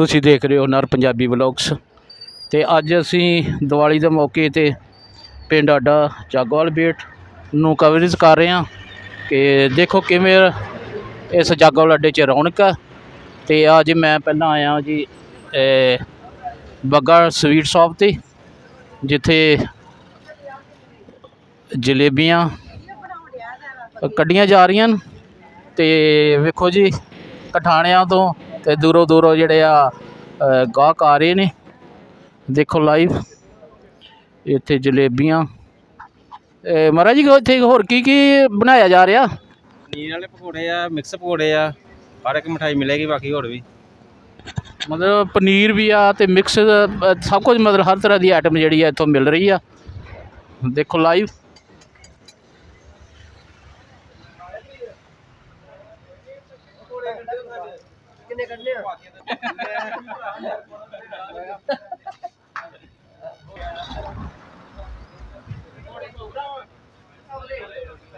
ਤੁਸੀਂ ਦੇਖ ਰਹੇ ਹੋ ਨਰ ਪੰਜਾਬੀ ਵਲੌਗਸ। ਤੇ ਅੱਜ ਅਸੀਂ ਦੀਵਾਲੀ ਦੇ ਮੌਕੇ ਤੇ ਪਿੰਡ ਆਡਾ ਜਾਗੋਵਾਲ ਬੇਟ ਨੂੰ ਕਵਰੇਜ ਕਰ ਰਹੇ ਹਾਂ ਕਿ ਦੇਖੋ ਕਿਵੇਂ ਇਸ ਜਾਗਵਾਲ ਅੱਡੇ 'ਚ ਰੌਣਕ ਆ। ਤੇ ਅੱਜ ਮੈਂ ਪਹਿਲਾਂ ਆਇਆ ਜੀ ਬੱਗਾ ਸਵੀਟ ਸ਼ਾਪ ਤੇ, ਜਿੱਥੇ ਜਲੇਬੀਆਂ ਕੱਢੀਆਂ ਜਾ ਰਹੀਆਂ ਨੇ। ਤੇ ਵੇਖੋ ਜੀ, ਕਠਾਣਿਆਂ ਤੋਂ ਤੇ ਦੂਰੋਂ ਦੂਰੋਂ ਜਿਹੜੇ ਆ ਗਾਹਕ ਆ ਰਹੇ ਨੇ। ਦੇਖੋ ਲਾਈਵ ਇੱਥੇ ਜਲੇਬੀਆਂ। ਇਹ ਮਹਾਰਾਜ ਜੀ ਇੱਥੇ ਹੋਰ ਕੀ ਕੀ ਬਣਾਇਆ ਜਾ ਰਿਹਾ? ਪਨੀਰ ਵਾਲੇ ਪਕੌੜੇ ਆ ਮਿਕਸ ਪਕੌੜੇ ਆ ਹਰ ਇੱਕ ਮਠਾਈ ਮਿਲੇਗੀ ਬਾਕੀ ਹੋਰ ਵੀ। ਮਤਲਬ ਪਨੀਰ ਵੀ ਆ ਤੇ ਮਿਕਸ ਸਭ ਕੁਝ ਮਤਲਬ ਹਰ ਤਰ੍ਹਾਂ ਦੀ ਆਈਟਮ ਜਿਹੜੀ ਆ ਇੱਥੋਂ ਮਿਲ ਰਹੀ ਆ। ਦੇਖੋ ਲਾਈਵ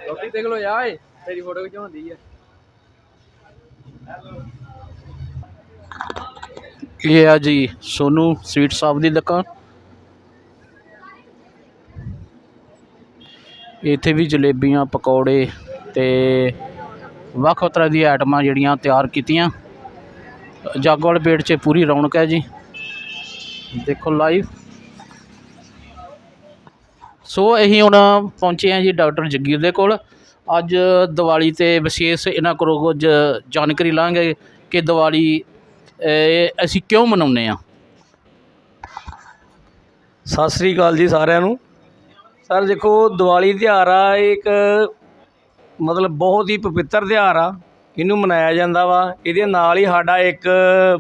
ਰੋਟੀ ਦੇਖ ਲੋ ਯਾ ਏ ਤੇਰੀ ਫੋਟੋ ਖਿਚਾਉਂਦੀ ਆ? ਇਹ ਆ ਜੀ ਸੋਨੂ ਸਵੀਟ ਸ਼ਾਪ ਦੀ ਦੁਕਾਨ। ਇੱਥੇ ਵੀ ਜਲੇਬੀਆਂ ਪਕੌੜੇ ਤੇ ਵੱਖ ਤਰ੍ਹਾਂ ਦੀਆਂ ਆਈਟਮਾਂ ਜਿਹੜੀਆਂ ਤਿਆਰ ਕੀਤੀਆਂ। ਜਾਗੋਵਾਲ ਪੇਟ 'ਚ ਪੂਰੀ ਰੌਣਕ ਹੈ ਜੀ। ਦੇਖੋ ਲਾਈਵ ਸੋ ਅਸੀਂ ਹੁਣ ਪਹੁੰਚੇ ਹਾਂ ਜੀ ਡਾਕਟਰ ਜਗੀਰ ਦੇ ਕੋਲ। ਅੱਜ ਦੀਵਾਲੀ ਤੇ ਵਿਸ਼ੇਸ਼ ਇਹਨਾਂ ਕੋਲੋਂ ਕੁਝ ਜਾਣਕਾਰੀ ਲਾਂਗੇ ਕਿ ਦੀਵਾਲੀ ਅਸੀਂ ਕਿਉਂ ਮਨਾਉਂਦੇ ਆ ਸਤਿ ਸ੍ਰੀ ਅਕਾਲ ਜੀ ਸਾਰਿਆਂ ਨੂੰ। ਸਰ ਦੇਖੋ, ਦੀਵਾਲੀ ਤਿਉਹਾਰ ਆ, ਇਹ ਇੱਕ ਮਤਲਬ ਬਹੁਤ ਹੀ ਪਵਿੱਤਰ ਤਿਉਹਾਰ ਆ। ਇਹਨੂੰ ਮਨਾਇਆ ਜਾਂਦਾ ਵਾ। ਇਹਦੇ ਨਾਲ ਹੀ ਸਾਡਾ ਇੱਕ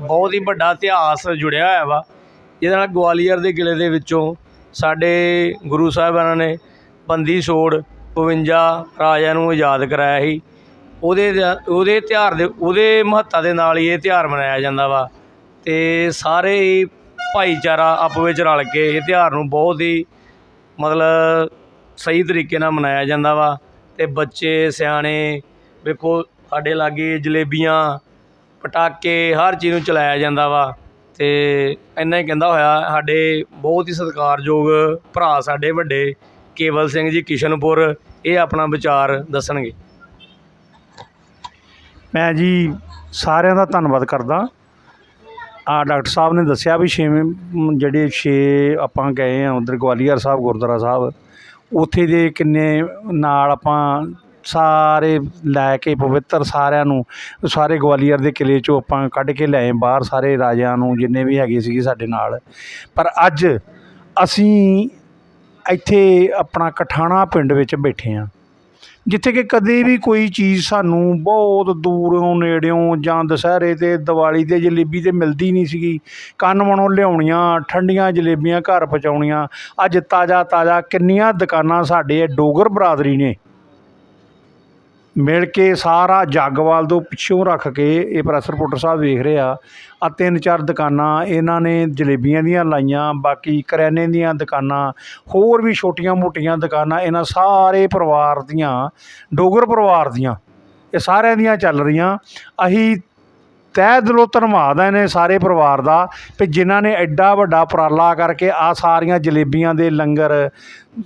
ਬਹੁਤ ਹੀ ਵੱਡਾ ਇਤਿਹਾਸ ਜੁੜਿਆ ਹੋਇਆ ਵਾ। ਇਹਦੇ ਨਾਲ ਗਵਾਲੀਅਰ ਦੇ ਕਿਲੇ ਦੇ ਵਿੱਚੋਂ ਸਾਡੇ ਗੁਰੂ ਸਾਹਿਬਾਨਾਂ ਨੇ ਬੰਦੀ ਛੋੜ 52 ਰਾਜਿਆਂ ਨੂੰ ਆਜ਼ਾਦ ਕਰਾਇਆ ਸੀ। ਉਹਦੇ ਉਹਦੇ ਤਿਉਹਾਰ ਦੇ, ਉਹਦੇ ਮਹੱਤਤਾ ਦੇ ਨਾਲ ਹੀ ਇਹ ਤਿਉਹਾਰ ਮਨਾਇਆ ਜਾਂਦਾ ਵਾ। ਤੇ ਸਾਰੇ ਹੀ ਭਾਈਚਾਰਾ ਆਪ ਵਿੱਚ ਰਲ ਕੇ ਇਹ ਤਿਉਹਾਰ ਨੂੰ ਬਹੁਤ ਹੀ ਮਤਲਬ ਸਹੀ ਤਰੀਕੇ ਨਾਲ ਮਨਾਇਆ ਜਾਂਦਾ ਵਾ। ਤੇ ਬੱਚੇ, ਸਿਆਣੇ, ਵੇਖੋ ਸਾਡੇ ਲਾਗੇ ਜਲੇਬੀਆਂ, ਪਟਾਕੇ, ਹਰ ਚੀਜ਼ ਨੂੰ ਚਲਾਇਆ ਜਾਂਦਾ ਵਾ। ਅਤੇ ਇੰਨਾ ਹੀ ਕਹਿੰਦਾ ਹੋਇਆ, ਸਾਡੇ ਬਹੁਤ ਹੀ ਸਤਿਕਾਰਯੋਗ ਭਰਾ ਸਾਡੇ ਵੱਡੇ, ਕੇਵਲ ਸਿੰਘ ਜੀ ਕਿਸ਼ਨਪੁਰ, ਇਹ ਆਪਣਾ ਵਿਚਾਰ ਦੱਸਣਗੇ। ਮੈਂ ਜੀ ਸਾਰਿਆਂ ਦਾ ਧੰਨਵਾਦ ਕਰਦਾ। ਆ ਡਾਕਟਰ ਸਾਹਿਬ ਨੇ ਦੱਸਿਆ ਵੀ ਛੇਵੇਂ ਜਿਹੜੇ ਛੇ ਆਪਾਂ ਗਏ ਆ, ਉਧਰ ਗਵਾਲੀਅਰ ਸਾਹਿਬ, ਗੁਰਦੁਆਰਾ ਸਾਹਿਬ, ਉੱਥੇ ਦੇ ਕਿੰਨੇ ਨਾਲ ਆਪਾਂ ਸਾਰੇ ਲੈ ਕੇ ਪਵਿੱਤਰ ਸਾਰਿਆਂ ਨੂੰ, ਸਾਰੇ ਗਵਾਲੀਅਰ ਦੇ ਕਿਲੇ ਚੋਂ ਆਪਾਂ ਕੱਢ ਕੇ ਲਿਆਏ, ਬਾਹਰ ਸਾਰੇ ਰਾਜਿਆਂ ਨੂੰ ਜਿੰਨੇ ਵੀ ਹੈਗੇ ਸੀਗੇ ਸਾਡੇ ਨਾਲ। ਪਰ ਅੱਜ ਅਸੀਂ ਇੱਥੇ ਆਪਣਾ ਕਠਾਣਾ ਪਿੰਡ ਵਿੱਚ ਬੈਠੇ ਆ ਜਿੱਥੇ ਕਿ ਕਦੇ ਵੀ ਕੋਈ ਚੀਜ਼ ਸਾਨੂੰ ਬਹੁਤ ਦੂਰੋਂ, ਨੇੜਿਓਂ ਜਾਂ ਦੁਸਹਿਰੇ ਤੇ ਦੀਵਾਲੀ ਤੇ ਜਲੇਬੀ ਤੇ ਮਿਲਦੀ ਨਹੀਂ ਸੀਗੀ। ਕੰਨ ਮਣੋਂ ਲਿਆਉਣੀਆਂ, ਠੰਡੀਆਂ ਜਲੇਬੀਆਂ ਘਰ ਪਹੁੰਚਾਉਣੀਆਂ। ਅੱਜ ਤਾਜ਼ਾ ਤਾਜ਼ਾ ਕਿੰਨੀਆਂ ਦੁਕਾਨਾਂ ਸਾਡੇ ਡੋਗਰ ਬਰਾਦਰੀ ਨੇ ਮਿਲ ਕੇ ਸਾਰਾ ਜੱਗਵਾਲ ਤੋਂ ਪਿੱਛੋਂ ਰੱਖ ਕੇ ਇਹ ਪ੍ਰੈਸ ਰਿਪੋਰਟਰ ਸਾਹਿਬ ਵੇਖ ਰਹੇ ਆ ਤਿੰਨ ਚਾਰ ਦੁਕਾਨਾਂ ਇਹਨਾਂ ਨੇ ਜਲੇਬੀਆਂ ਦੀਆਂ ਲਾਈਆਂ, ਬਾਕੀ ਕਰਿਆਨੇ ਦੀਆਂ ਦੁਕਾਨਾਂ, ਹੋਰ ਵੀ ਛੋਟੀਆਂ ਮੋਟੀਆਂ ਦੁਕਾਨਾਂ ਇਹਨਾਂ ਸਾਰੇ ਪਰਿਵਾਰ ਦੀਆਂ, ਡੋਗਰ ਪਰਿਵਾਰ ਦੀਆਂ, ਇਹ ਸਾਰਿਆਂ ਦੀਆਂ ਚੱਲ ਰਹੀਆਂ। ਅਸੀਂ ਤਹਿ ਦਿਲੋਂ ਧੰਨਵਾਦ ਹੈ ਨੇ ਸਾਰੇ ਪਰਿਵਾਰ ਦਾ ਵੀ ਜਿਨ੍ਹਾਂ ਨੇ ਐਡਾ ਵੱਡਾ ਉਪਰਾਲਾ ਕਰਕੇ ਆ ਸਾਰੀਆਂ ਜਲੇਬੀਆਂ ਦੇ ਲੰਗਰ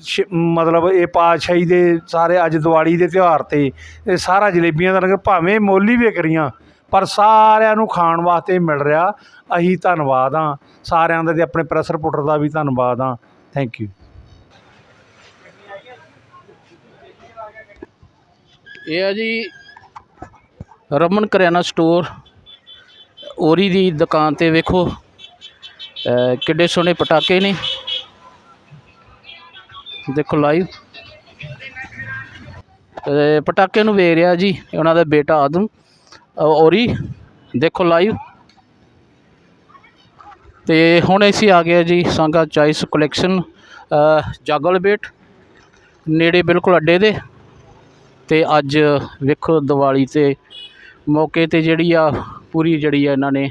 ਸ਼- ਮਤਲਬ ਇਹ ਪਾਤਸ਼ਾਹੀ ਦੇ ਸਾਰੇ ਅੱਜ ਦੀਵਾਲੀ ਦੇ ਤਿਉਹਾਰ ਤੇ ਇਹ ਸਾਰਾ ਜਲੇਬੀਆਂ ਦਾ ਲੰਗਰ ਭਾਵੇਂ ਮੋਲੀ ਵਿਕ ਰਹੀਆਂ ਪਰ ਸਾਰਿਆਂ ਨੂੰ ਖਾਣ ਵਾਸਤੇ ਮਿਲ ਰਿਹਾ। ਅਸੀਂ ਧੰਨਵਾਦ ਹਾਂ ਸਾਰਿਆਂ ਦਾ ਤੇ ਆਪਣੇ ਪ੍ਰੈਸ ਰਿਪੋਰਟਰ ਦਾ ਵੀ ਧੰਨਵਾਦ ਹਾਂ ਥੈਂਕ ਯੂ ਇਹ ਆ ਜੀ ਰਮਨ ਕਰਿਆਨਾ ਸਟੋਰ ਓਰੀ ਦੀ ਦੁਕਾਨ ਤੇ ਵੇਖੋ। ਕਿੱਡੇ ਸੋਹਣੇ ਪਟਾਕੇ ਨੇ। ਦੇਖੋ ਲਾਈਵ। ਪਟਾਕੇ ਨੂੰ ਵੇਖ ਰਿਹਾ ਜੀ ਉਹਨਾਂ ਦਾ ਬੇਟਾ ਆਦਮ। ਅ, ਔਰੀ ਦੇਖੋ ਲਾਈਵ। ਤੇ ਹੁਣ ਅਸੀਂ ਆ ਗਏ ਜੀ ਸੰਗਾ ਚਾਈਸ ਕਲੈਕਸ਼ਨ ਜਾਗਲ ਬੇਟ। ਨੇੜੇ ਬਿਲਕੁਲ ਅੱਡੇ ਦੇ। ਤੇ ਅੱਜ ਵੇਖੋ ਦੀਵਾਲੀ ਤੇ मौके पर जी पूरी जी इन्होंने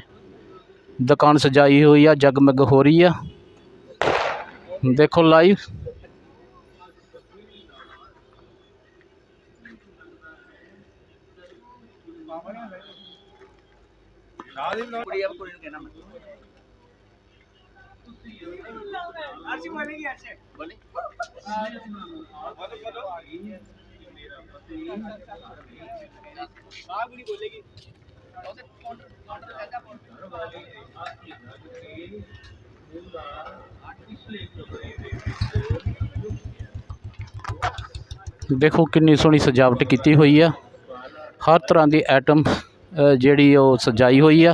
दुकान सजाई हुई है जगमग हो रही है देखो लाइव ਕੁੜੀ ਆ ਕੁੜੀ ਨੂੰ ਕਹਿਣਾ ਮੈਂ ਦੇਖੋ ਕਿੰਨੀ ਸੋਹਣੀ ਸਜਾਵਟ ਕੀਤੀ ਹੋਈ ਆ। ਹਰ ਤਰ੍ਹਾਂ ਦੀ ਆਈਟਮ ਜਿਹੜੀ ਉਹ ਸਜਾਈ ਹੋਈ ਆ।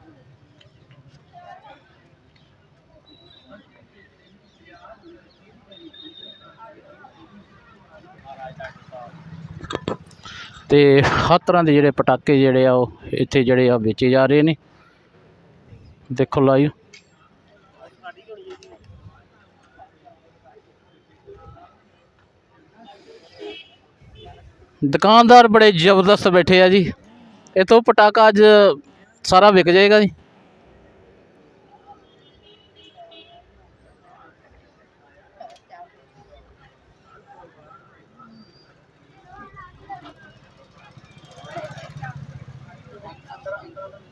ਅਤੇ ਹਰ ਤਰ੍ਹਾਂ ਦੇ ਜਿਹੜੇ ਪਟਾਕੇ ਜਿਹੜੇ ਆ ਉਹ ਇੱਥੇ ਜਿਹੜੇ ਆ ਵੇਚੇ ਜਾ ਰਹੇ ਨੇ। ਦੇਖੋ ਲਾਈਵ ਦੁਕਾਨਦਾਰ ਬੜੇ ਜ਼ਬਰਦਸਤ ਬੈਠੇ ਆ ਜੀ। ਇਹ ਤੋਂ ਪਟਾਕਾ ਅੱਜ ਸਾਰਾ ਵਿਕ ਜਾਏਗਾ ਜੀ।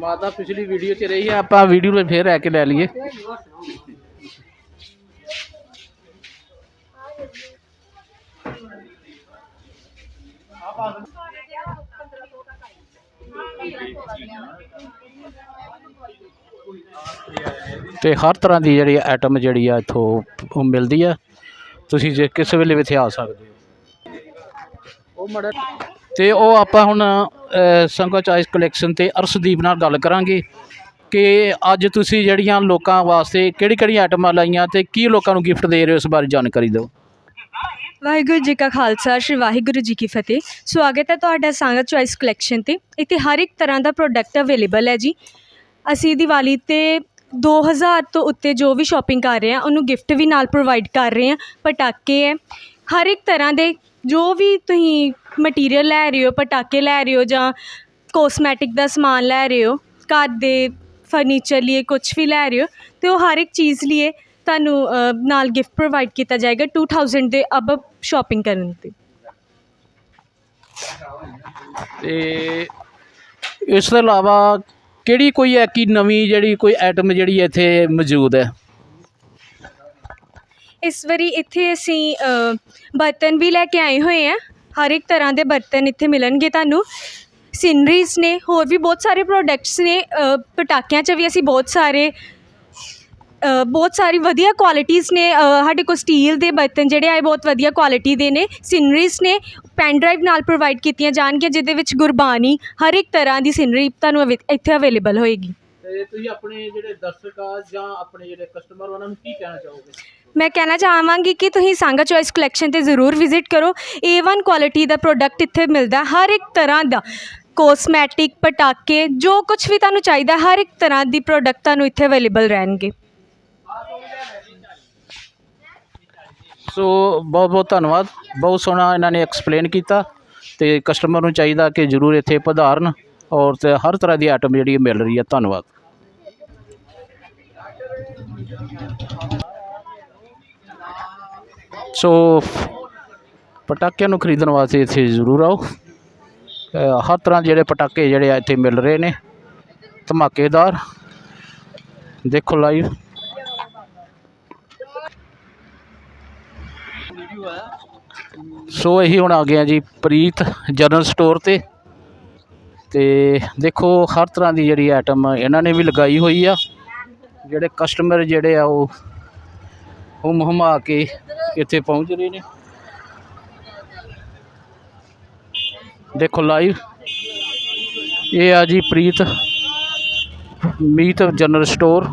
ਮਾਤਾ ਪਿਛਲੀ ਵੀਡੀਓ 'ਚ ਰਹੀ ਹੈ, ਆਪਾਂ ਵੀਡੀਓ ਨੂੰ ਫੇਰ ਰਹਿ ਕੇ ਲੈ ਲਈਏ। ਤੇ ਹਰ ਤਰ੍ਹਾਂ ਦੀ ਜਿਹੜੀ ਆਈਟਮ ਜਿਹੜੀ ਆ ਇੱਥੋਂ ਮਿਲਦੀ ਆ। ਤੁਸੀਂ ਜੇ ਕਿਸੇ ਵੇਲੇ ਵੀ ਇੱਥੇ ਆ ਸਕਦੇ ਹੋ। ਮੜਾ ਤੇ ਉਹ ਆਪਾਂ ਹੁਣ ਅ, ਸੰਗੋ ਚੋਇਸ ਕਲੈਕਸ਼ਨ ਤੇ ਅਰਸ਼ਦੀਪ ਨਾਲ ਗੱਲ ਕਰਾਂਗੇ ਕਿ ਅੱਜ ਤੁਸੀਂ ਜਿਹੜੀਆਂ ਲੋਕਾਂ ਵਾਸਤੇ ਕਿਹੜੀ ਕਿਹੜੀ ਆਈਟਮਾਂ ਲਾਈਆਂ ਤੇ ਕੀ ਲੋਕਾਂ ਨੂੰ ਗਿਫਟ ਦੇ ਰਹੇ ਹੋ ਇਸ ਬਾਰੇ ਜਾਣਕਾਰੀ ਦਿਓ। ਵਾਹਿਗੁਰੂ ਜੀ ਕਾ ਖਾਲਸਾ ਸ਼੍ਰੀ ਵਾਹਿਗੁਰੂ ਜੀ ਕੀ ਫਤਿਹ। ਸਵਾਗਤ ਹੈ ਤੁਹਾਡਾ ਸੰਗਤ ਚੁਆਇਸ ਕਲੈਕਸ਼ਨ ਤੇ। ਇੱਥੇ ਹਰ ਇੱਕ ਤਰ੍ਹਾਂ ਦਾ ਪ੍ਰੋਡਕਟ ਅਵੇਲੇਬਲ ਹੈ ਜੀ। ਅਸੀਂ ਦੀਵਾਲੀ ਤੇ 2000 ਤੋਂ ਉੱਤੇ ਜੋ ਵੀ ਸ਼ਾਪਿੰਗ ਕਰ ਰਹੇ ਆ ਉਹਨੂੰ ਗਿਫਟ ਵੀ ਨਾਲ ਪ੍ਰੋਵਾਈਡ ਕਰ ਰਹੇ ਆ ਪਟਾਕੇ ਹੈ ਹਰ ਇੱਕ ਤਰ੍ਹਾਂ ਦੇ ਜੋ ਵੀ ਤੁਸੀਂ ਮਟੀਰੀਅਲ ਲੈ ਰਹੇ ਹੋ, ਪਟਾਕੇ ਲੈ ਰਹੇ ਹੋ ਜਾਂ ਕੋਸਮੈਟਿਕ ਦਾ ਸਮਾਨ ਲੈ ਰਹੇ ਹੋ, ਘਰ ਦੇ ਫਰਨੀਚਰ ਲਈ ਕੁਛ ਵੀ ਲੈ ਰਹੇ ਹੋ ਅਤੇ ਉਹ ਹਰ ਇੱਕ ਚੀਜ਼ ਲਈ ਤੁਹਾਨੂੰ ਨਾਲ ਗਿਫਟ ਪ੍ਰੋਵਾਈਡ ਕੀਤਾ ਜਾਏਗਾ 2000 ਦੇ ਅਬਵ ਸ਼ੋਪਿੰਗ ਕਰਨ ਤੇ। ਤੇ ਇਸ ਤੋਂ ਇਲਾਵਾ ਕਿਹੜੀ ਕੋਈ ਹੈ ਕਿ ਨਵੀਂ ਜਿਹੜੀ ਕੋਈ ਆਈਟਮ ਜਿਹੜੀ ਇੱਥੇ ਮੌਜੂਦ ਹੈ? ਇਸ ਵਾਰੀ ਇੱਥੇ ਅਸੀਂ ਬਰਤਨ ਵੀ ਲੈ ਕੇ ਆਏ ਹੋਏ ਹਾਂ ਹਰ ਇੱਕ ਤਰ੍ਹਾਂ ਦੇ ਬਰਤਨ ਇੱਥੇ ਮਿਲਣਗੇ ਤੁਹਾਨੂੰ। ਸਿਨਰੀਜ਼ ਨੇ, ਹੋਰ ਵੀ ਬਹੁਤ ਸਾਰੇ ਪ੍ਰੋਡਕਟਸ ਨੇ। ਪਟਾਕਿਆਂ 'ਚ ਵੀ ਅਸੀਂ ਬਹੁਤ ਸਾਰੇ ਬਹੁਤ ਸਾਰੀ ਵਧੀਆ ਕੁਆਲਿਟੀਜ਼ ਨੇ। ਸਾਡੇ ਕੋਲ ਸਟੀਲ ਦੇ ਬਰਤਨ ਜਿਹੜੇ ਆ, ਇਹ ਬਹੁਤ ਵਧੀਆ ਕੁਆਲਿਟੀ ਦੇ ਨੇ। ਸਿਨਰੀਜ਼ ਨੇ ਪੈਨ ਡਰਾਈਵ ਨਾਲ ਪ੍ਰੋਵਾਈਡ ਕੀਤੀਆਂ ਜਾਣਗੀਆਂ, ਜਿਹਦੇ ਵਿੱਚ ਗੁਰਬਾਣੀ, ਹਰ ਇੱਕ ਤਰ੍ਹਾਂ ਦੀ ਸਿਨਰੀ ਤੁਹਾਨੂੰ ਅਵੇ- ਇੱਥੇ ਅਵੇਲੇਬਲ ਹੋਏਗੀ। ਤੇ ਤੁਸੀਂ ਆਪਣੇ ਜਿਹੜੇ ਦਰਸ਼ਕ ਜਾਂ ਆਪਣੇ ਜਿਹੜੇ ਕਸਟਮਰ ਉਹਨਾਂ ਨੂੰ ਕੀ ਕਹਿਣਾ ਚਾਹੋਗੇ? ਮੈਂ ਕਹਿਣਾ ਚਾਹਾਂਗੀ ਕਿ ਤੁਸੀਂ ਸੰਗਾ ਚੋਇਸ ਕਲੈਕਸ਼ਨ ਤੇ ਜ਼ਰੂਰ ਵਿਜ਼ਿਟ ਕਰੋ। A1 ਕੁਆਲਿਟੀ ਦਾ ਪ੍ਰੋਡਕਟ ਇੱਥੇ ਮਿਲਦਾ, ਹਰ ਇੱਕ ਤਰ੍ਹਾਂ ਦਾ। ਕੋਸਮੈਟਿਕ ਪਟਾਕੇ, ਜੋ ਕੁਝ ਵੀ ਤੁਹਾਨੂੰ ਚਾਹੀਦਾ, ਹਰ ਇੱਕ ਤਰ੍ਹਾਂ ਦੀ ਪ੍ਰੋਡਕਟ ਤੁਹਾਨੂੰ ਇੱਥੇ ਅਵੇਲੇਬਲ ਰਹਿਣਗੇ। ਸੋ ਬਹੁਤ ਬਹੁਤ ਧੰਨਵਾਦ। ਬਹੁਤ ਸੋਹਣਾ ਇਹਨਾਂ ਨੇ ਐਕਸਪਲੇਨ ਕੀਤਾ ਤੇ ਕਸਟਮਰ ਨੂੰ ਚਾਹੀਦਾ ਕਿ ਜ਼ਰੂਰ ਇੱਥੇ ਪਧਾਰਨ ਔਰ ਤੇ ਹਰ ਤਰ੍ਹਾਂ ਦੀ ਆਈਟਮ ਜਿਹੜੀ ਮਿਲ ਰਹੀ ਹੈ। ਧੰਨਵਾਦ। ਸੋ ਪਟਾਕਿਆਂ ਨੂੰ ਖਰੀਦਣ ਵਾਸਤੇ ਇੱਥੇ ਜ਼ਰੂਰ ਆਓ। ਹਰ ਤਰ੍ਹਾਂ ਦੇ ਜਿਹੜੇ ਪਟਾਕੇ ਜਿਹੜੇ ਆ ਇੱਥੇ ਮਿਲ ਰਹੇ ਨੇ, ਧਮਾਕੇਦਾਰ। ਦੇਖੋ ਲਾਈਵ ਸੋ ਇਹੀ ਹੁਣ ਆ ਗਿਆ ਜੀ ਪ੍ਰੀਤ ਜਨਰਲ ਸਟੋਰ ਤੇ। ਤੇ ਦੇਖੋ ਹਰ ਤਰ੍ਹਾਂ ਦੀ ਜਿਹੜੀ ਆਈਟਮ ਇਹਨਾਂ ਨੇ ਵੀ ਲਗਾਈ ਹੋਈ ਆ। ਜਿਹੜੇ ਕਸਟਮਰ ਜਿਹੜੇ ਆ ਉਹ ਹੁਮ ਹੁਮਾ ਕੇ ਇੱਥੇ ਪਹੁੰਚ ਰਹੇ ਨੇ। ਦੇਖੋ ਲਾਈਵ ਇਹ ਆ ਜੀ ਪ੍ਰੀਤ, ਮੀਤ ਜਨਰਲ ਸਟੋਰ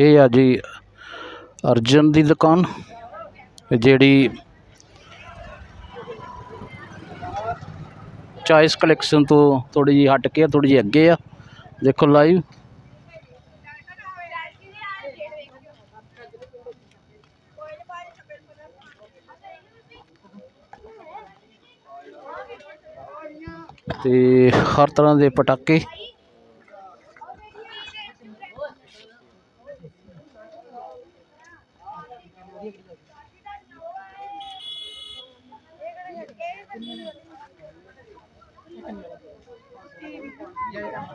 ਇਹ ਆ ਜੀ ਅਰਜਨ ਦੀ ਦੁਕਾਨ, ਜਿਹੜੀ ਚॉइस ਕਲੈਕਸ਼ਨ ਤੋਂ ਥੋੜੀ ਜਿਹੀ ਹਟ ਕੇ ਥੋੜੀ ਜਿਹੀ ਅੱਗੇ ਆ। ਦੇਖੋ ਲਾਈਵ ਤੇ ਹਰ ਤਰ੍ਹਾਂ ਦੇ ਪਟਾਕੇ। Yeah.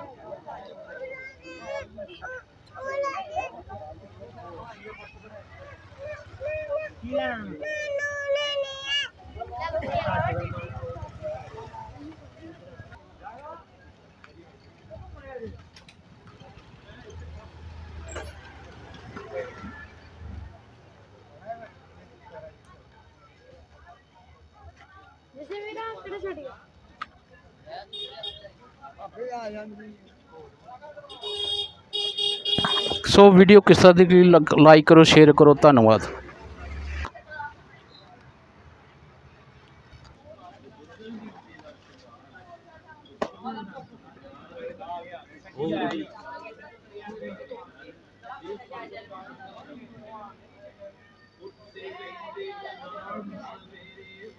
ਸੋ ਵੀਡੀਓ ਕਿਸ ਤਰ੍ਹਾਂ ਦੀ ਲੱਗ- ਲਾਈਕ ਕਰੋ ਸ਼ੇਅਰ ਕਰੋ ਧੰਨਵਾਦ।